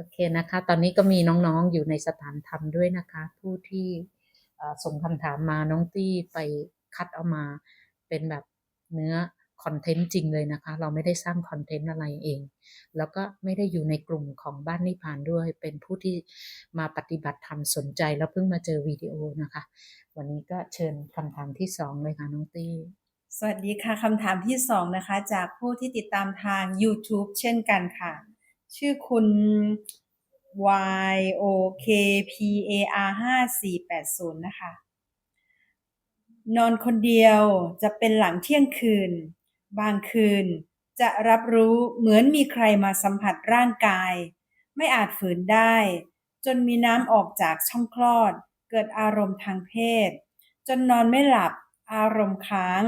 โอเคนะคะ ตอนนี้ก็มีน้องๆอยู่ในสถานธรรมด้วยนะคะ ผู้ที่ส่งคำถามมาน้องตี้ไปคัดเอามาเป็นแบบเนื้อคอนเทนต์จริงเลยนะคะ เราไม่ได้สร้างคอนเทนต์อะไรเอง แล้วก็ไม่ได้อยู่ในกลุ่มของบ้านนิพพานด้วย เป็นผู้ที่มาปฏิบัติธรรมสนใจแล้วเพิ่งมาเจอวิดีโอนะคะ วันนี้ก็เชิญคำถามที่สองเลยค่ะน้องตี้สวัสดีค่ะคำถามที่สองนะคะ จากผู้ที่ติดตามทาง YouTube เช่นกันค่ะ ชื่อคุณ y o k p a r 5 4 8 0นะคะ นอนคนเดียวจะเป็นหลังเที่ยงคืน บางคืนจะรับรู้เหมือนมีใครมาสัมผัสร่างกาย ไม่อาจฝืนได้ จนมีน้ำออกจากช่องคลอด เกิดอารมณ์ทางเพศ จนนอนไม่หลับอารมณ์ค้าง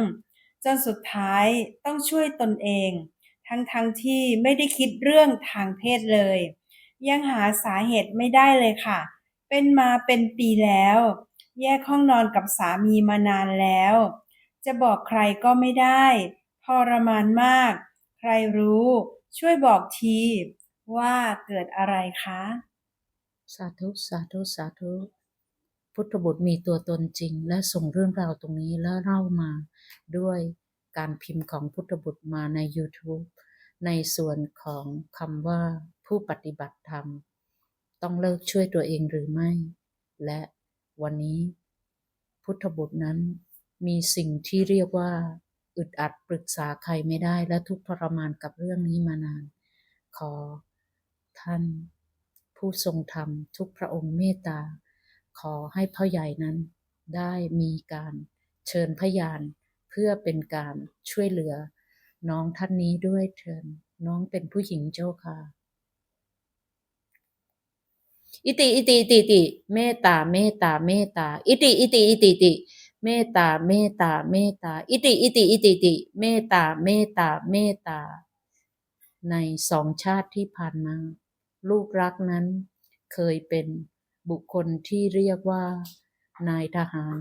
จนสุดท้ายต้องช่วยตนเอง ทั้งที่ไม่ได้คิดเรื่องทางเพศเลย ยังหาสาเหตุไม่ได้เลยค่ะ เป็นมาเป็นปีแล้ว แยกห้องนอนกับสามีมานานแล้ว จะบอกใครก็ไม่ได้ทรมานมาก ใครรู้ช่วยบอกทีว่าเกิดอะไรคะ สาธุ สาธุ สาธุ พุทธบุตรมีตัวตนจริง และส่งเรื่องราวตรงนี้แล้วเล่ามาด้วยการพิมพ์ของพุทธบุตรมาใน YouTube ในส่วนของคำว่าผู้ปฏิบัติธรรม ต้องเลิกช่วยตัวเองหรือไม่ และวันนี้ พุทธบุตรนั้นมีสิ่งที่เรียกว่าอึดอัดปรึกษาใครไม่ได้และทุกทรมานกับเรื่องนี้มานาน ขอท่าน ผู้ทรงธรรมทุกพระองค์เมตตา ขอให้พ่อใหญ่นั้นได้มีการเชิญพยานเพื่อเป็นการช่วยเหลือ น้องท่านนี้ด้วยเถินน้องเป็นผู้หญิงเจ้าค่ะ อิติ อิติ อิติติ เมตตา เมตตา เมตตา อิติ อิติ อิติติ เมตตา เมตตา เมตตา อิติ อิติ อิติติ เมตตา เมตตา เมตตา ในสองชาติที่ผ่านมา ลูกรักนั้นเคยเป็นบุคคลที่เรียกว่า นายทหาร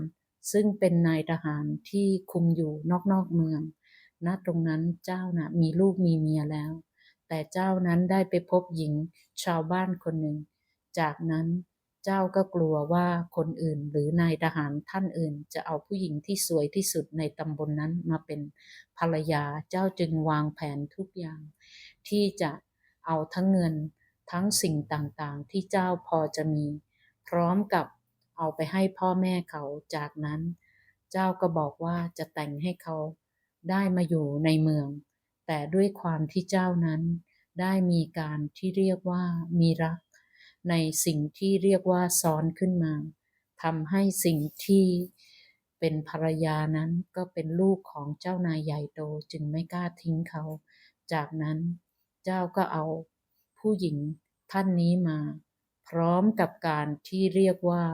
ซึ่งเป็นนายทหารที่คุมอยู่นอกๆเมือง ณตรงนั้นเจ้านะ่ะมีลูกมีเมียแล้ว แต่เจ้านั้นได้ไปพบหญิงชาวบ้านคนหนึ่ง จากนั้นเจ้าก็กลัวว่าคนอื่นหรือนายทหารท่านอื่น จะเอาผู้หญิงที่สวยที่สุดในตำบลนนั้นมาเป็นภรรยาเจ้าจึงวางแผนทุกอย่าง ที่จะเอาทั้งเงินทั้งสิ่งต่างๆ ที่เจ้าพอจะมี พร้อมกับเอาไปให้พ่อแม่เขาจากนั้น เจ้าก็บอกว่าจะแต่งให้เขา ได้มาอยู่ในเมือง แต่ด้วยความที่เจ้านั้นได้มีการที่เรียกว่ามีรัก ในสิ่งที่เรียกว่าซ้อนขึ้นมาทำให้สิ่งที่เป็นภรรยานั้นก็เป็นลูกของเจ้านายใหญ่โตจึงไม่กล้าทิ้งเขา จากนั้นเจ้าก็เอาผู้หญิงท่านนี้มา พร้อมกับการที่เรียกว่า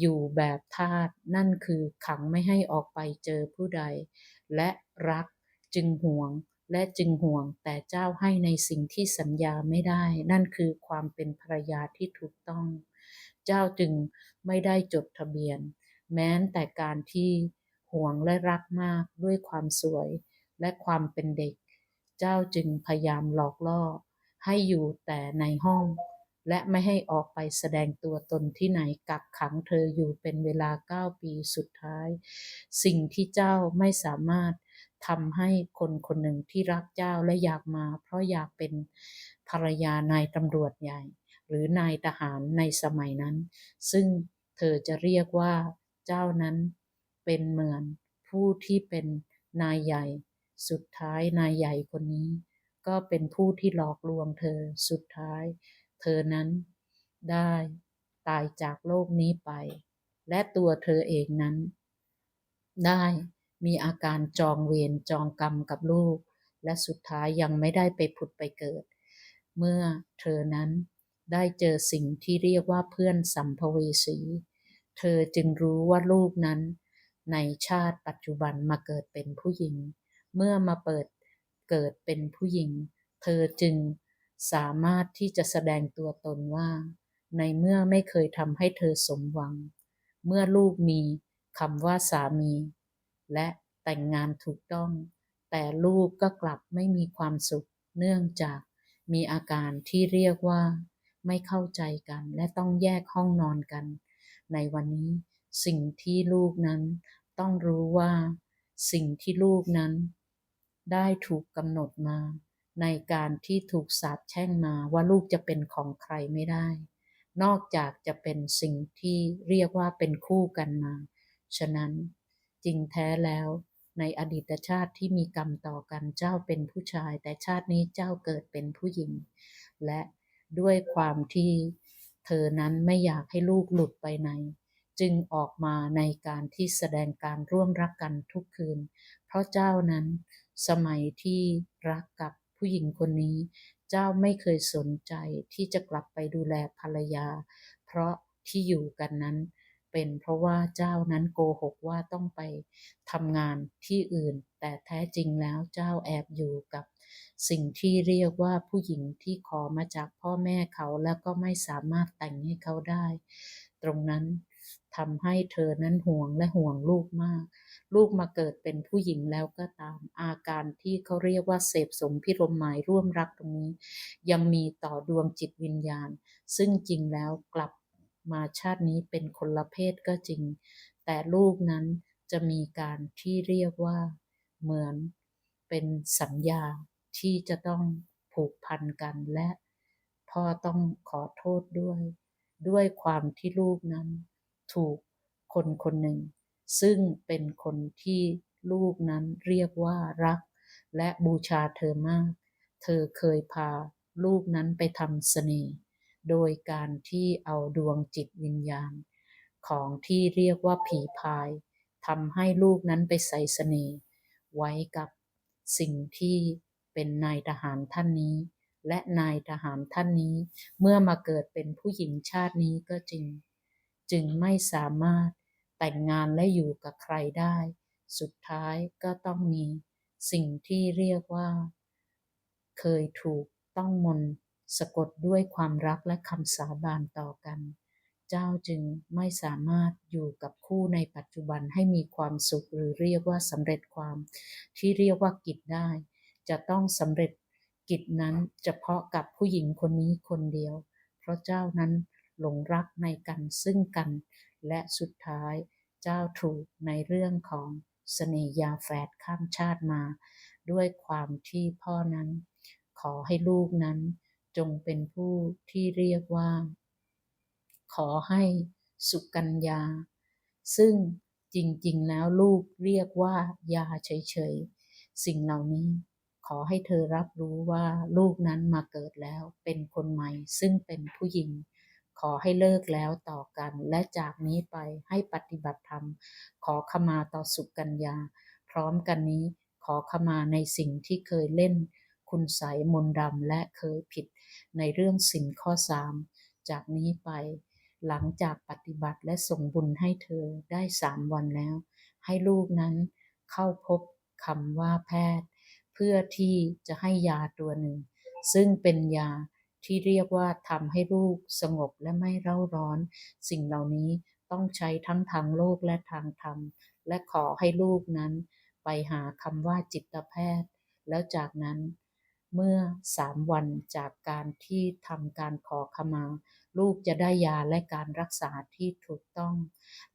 อยู่แบบทาสนั่นคือขังไม่ให้ออกไปเจอผู้ใด และรัก จึงห่วงและจึงห่วงแต่เจ้าให้ในสิ่งที่สัญญาไม่ได้ นั่นคือความเป็นภรรยาที่ถูกต้อง เจ้าจึงไม่ได้จดทะเบียน แม้แต่การที่ห่วงและรักมากด้วยความสวยและความเป็นเด็ก เจ้าจึงพยายามหลอกล่อ ให้อยู่แต่ในห้อง และไม่ให้ออกไปแสดงตัวตนที่ไหนกักขังเธออยู่เป็นเวลาเก้าปีสุดท้าย สิ่งที่เจ้าไม่สามารถทำให้คนคนหนึ่งที่รักเจ้าและอยากมา เพราะอยากเป็นภรรยานายตำรวจใหญ่ หรือนายทหารในสมัยนั้น ซึ่งเธอจะเรียกว่าเจ้านั้นเป็นเหมือนผู้ที่เป็นนายใหญ่ สุดท้ายนายใหญ่คนนี้ ก็เป็นผู้ที่หลอกลวงเธอสุดท้าย เธอนั้นได้ตายจากโลกนี้ไป และตัวเธอเองนั้น ได้มีอาการจองเวรจองกรรมกับลูก และสุดท้ายยังไม่ได้ไปผุดไปเกิด เมื่อเธอนั้นได้เจอสิ่งที่เรียกว่าเพื่อนสัมภเวสี เธอจึงรู้ว่าลูกนั้น ในชาติปัจจุบันมาเกิดเป็นผู้หญิง เมื่อมาเปิดเกิดเป็นผู้หญิง เธอจึง สามารถที่จะแสดงตัวตนว่า ในเมื่อไม่เคยทำให้เธอสมหวัง เมื่อลูกมีคำว่าสามี และแต่งงานถูกต้อง แต่ลูกก็กลับไม่มีความสุข เนื่องจากมีอาการที่เรียกว่า ไม่เข้าใจกันและต้องแยกห้องนอนกัน ในวันนี้สิ่งที่ลูกนั้นต้องรู้ว่า สิ่งที่ลูกนั้น ได้ถูกกำหนดมา ในการที่ถูกสาปแช่งมาว่าลูกจะเป็นของใครไม่ได้ นอกจากจะเป็นสิ่งที่เรียกว่าเป็นคู่กันมา ฉะนั้นจริงแท้แล้วในอดีตชาติที่มีกรรมต่อกันเจ้าเป็นผู้ชาย แต่ชาตินี้เจ้าเกิดเป็นผู้หญิง และด้วยความที่เธอนั้นไม่อยากให้ลูกหลุดไปไหน จึงออกมาในการที่แสดงการร่วมรักกันทุกคืน เพราะเจ้านั้นสมัยที่รักกับ ผู้หญิงคนนี้ เจ้าไม่เคยสนใจที่จะกลับไปดูแลภรรยา เพราะที่อยู่กันนั้น เป็นเพราะว่าเจ้านั้นโกหกว่าต้องไปทำงานที่อื่น แต่แท้จริงแล้วเจ้าแอบอยู่กับสิ่งที่เรียกว่าผู้หญิงที่ขอมาจากพ่อแม่เขาแล้วก็ไม่สามารถแต่งให้เขาได้ ตรงนั้น ทำให้เธอนั้นห่วงและห่วงลูกมาก ลูกมาเกิดเป็นผู้หญิงแล้วก็ตามอาการที่เขาเรียกว่าเสพสมพิรมหมายร่วมรักตรงนี้ ยังมีต่อดวงจิตวิญญาณ ซึ่งจริงแล้วกลับมาชาตินี้เป็นคนละเพศก็จริง แต่ลูกนั้นจะมีการที่เรียกว่าเหมือนเป็นสัญญาที่จะต้องผูกพันกันและพ่อต้องขอโทษด้วย ด้วยความที่ลูกนั้น ถูกคนคนหนึ่ง ซึ่งเป็นคนที่ลูกนั้นเรียกว่ารัก และบูชาเธอมาก เธอเคยพาลูกนั้นไปทำเสน่ห์โดยการที่เอาดวงจิตวิญญาณ ของที่เรียกว่าผีพายทำให้ลูกนั้นไปใส่เสน่ห์ไว้กับสิ่งที่เป็นนายทหารท่านนี้ และนายทหารท่านนี้ เมื่อมาเกิดเป็นผู้หญิงชาตินี้ก็จริง จึงไม่สามารถแต่งงานและอยู่กับใครได้ สุดท้ายก็ต้องมีสิ่งที่เรียกว่า เคยถูกต้องมนต์สะกดด้วยความรักและคำสาบานต่อกัน เจ้าจึงไม่สามารถอยู่กับคู่ในปัจจุบันให้มีความสุขหรือเรียกว่าสำเร็จความ ที่เรียกว่ากิจได้ จะต้องสำเร็จกิจนั้นเฉพาะกับผู้หญิงคนนี้คนเดียว เพราะเจ้านั้น หลงรักในกันซึ่งกัน และสุดท้ายเจ้าถูกในเรื่องของเสน่ยาแฝดข้ามชาติมา ด้วยความที่พ่อนั้น ขอให้ลูกนั้น จงเป็นผู้ที่เรียกว่า ขอให้สุกัญญา ซึ่งจริงๆ แล้วลูกเรียกว่ายาเฉยๆ สิ่งเหล่านี้ ขอให้เธอรับรู้ว่าลูกนั้นมาเกิดแล้วเป็นคนใหม่ซึ่งเป็นผู้หญิง ขอให้เลิกแล้วต่อกัน และจากนี้ไปให้ปฏิบัติธรรม ขอขมาต่อสุกัญญา พร้อมกันนี้ขอขมาในสิ่งที่เคยเล่น คุณใสยมนดำและเคยผิดในเรื่องสินข้อสามจากนี้ไป หลังจากปฏิบัติและส่งบุญให้เธอได้สามวันแล้ว ให้ลูกนั้นเข้าพบคำว่าแพทย์ เพื่อที่จะให้ยาตัวหนึ่ง ซึ่งเป็นยา ที่เรียกว่าทำให้ลูกสงบและไม่เร่าร้อน สิ่งเหล่านี้ต้องใช้ทั้งทางโลกและทางธรรม และขอให้ลูกนั้น ไปหาคำว่าจิตแพทย์ แล้วจากนั้นเมื่อสามวันจากการที่ทำการขอขมา ลูกจะได้ยาและการรักษาที่ถูกต้อง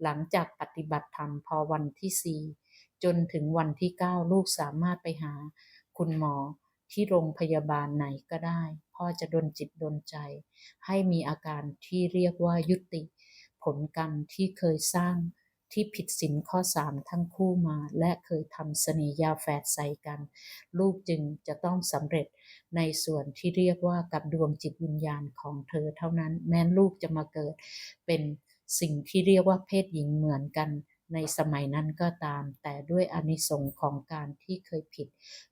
หลังจากปฏิบัติธรรมพอวันที่สี่จนถึงวันที่เก้าลูกสามารถไปหา คุณหมอที่โรงพยาบาลไหนก็ได้ พ่อจะดลจิตดลใจ ให้มีอาการที่เรียกว่ายุติ ผลกรรมที่เคยสร้างที่ผิดศีลข้อสามทั้งคู่มา และเคยทำเสน่ห์ยาแฝดใส่กัน ลูกจึงจะต้องสำเร็จในส่วนที่เรียกว่ากับดวงจิตวิญญาณของเธอเท่านั้น แม้ลูกจะมาเกิด เป็นสิ่งที่เรียกว่าเพศหญิงเหมือนกันในสมัยนั้นก็ตาม แต่ด้วยอนิสงส์ของการที่เคยผิด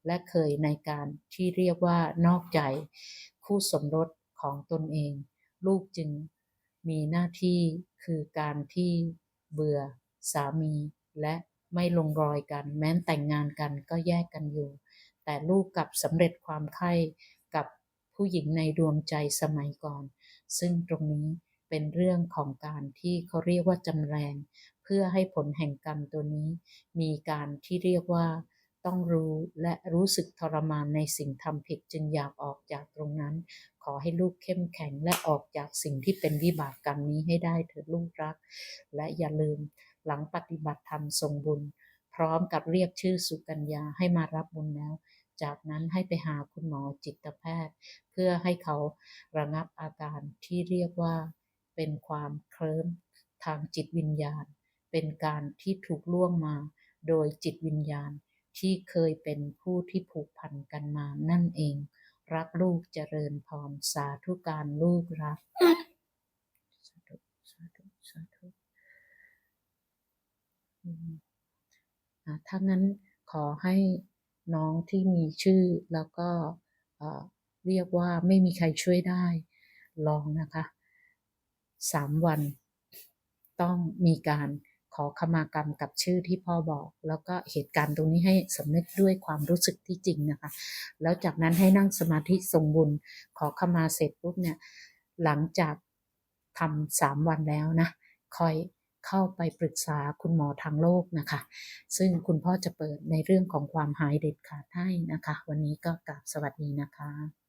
และเคยในการที่เรียกว่านอกใจ คู่สมรสของตนเอง ลูกจึงมีหน้าที่คือการที่เบื่อสามี และไม่ลงรอยกัน แม้นแต่งงานกันก็แยกกันอยู่ แต่ลูกกับสำเร็จความใคร่กับผู้หญิงในดวงใจสมัยก่อน ซึ่งตรงนี้เป็นเรื่องของการที่เขาเรียกว่าจำแรง เพื่อให้ผลแห่งกรรมตัวนี้ มีการที่เรียกว่า ต้องรู้และรู้สึกทรมานในสิ่งทำผิดจึงอยากออกจากตรงนั้น ขอให้ลูกเข้มแข็งและออกจากสิ่งที่เป็นวิบากกรรมนี้ให้ได้เถิดลูกรัก และอย่าลืมหลังปฏิบัติธรรมทรงบุญ พร้อมกับเรียกชื่อสุกัญญาให้มารับบุญแล้ว จากนั้นให้ไปหาคุณหมอจิตแพทย์ เพื่อให้เขาระงับอาการที่เรียกว่าเป็นความเคลิ้มทางจิตวิญญาณ เป็นการที่ถูกล่วงมาโดยจิตวิญญาณ ที่เคยเป็นผู้ที่ผูกพันกันมานั่นเอง รักลูกเจริญพรสาธุการลูกรักสาธุสาธุสาธุถ้างั้นขอให้น้องที่มีชื่อแล้วก็เรียกว่าไม่มีใครช่วยได้ ลองนะคะสามวันต้องมีการ ขอขมากรรมกับชื่อที่พ่อบอก แล้วก็เหตุการณ์ตรงนี้ให้สำนึกด้วยความรู้สึกที่จริงนะคะ แล้วจากนั้นให้นั่งสมาธิทรงบุญ ขอขมาเสร็จปุ๊บเนี่ยหลังจากทำสามวันแล้วนะคอยเข้าไปปรึกษาคุณหมอทางโลกนะคะ ซึ่งคุณพ่อจะเปิดในเรื่องของความหายเด็ดขาดให้นะคะ วันนี้ก็กราบสวัสดีนะคะ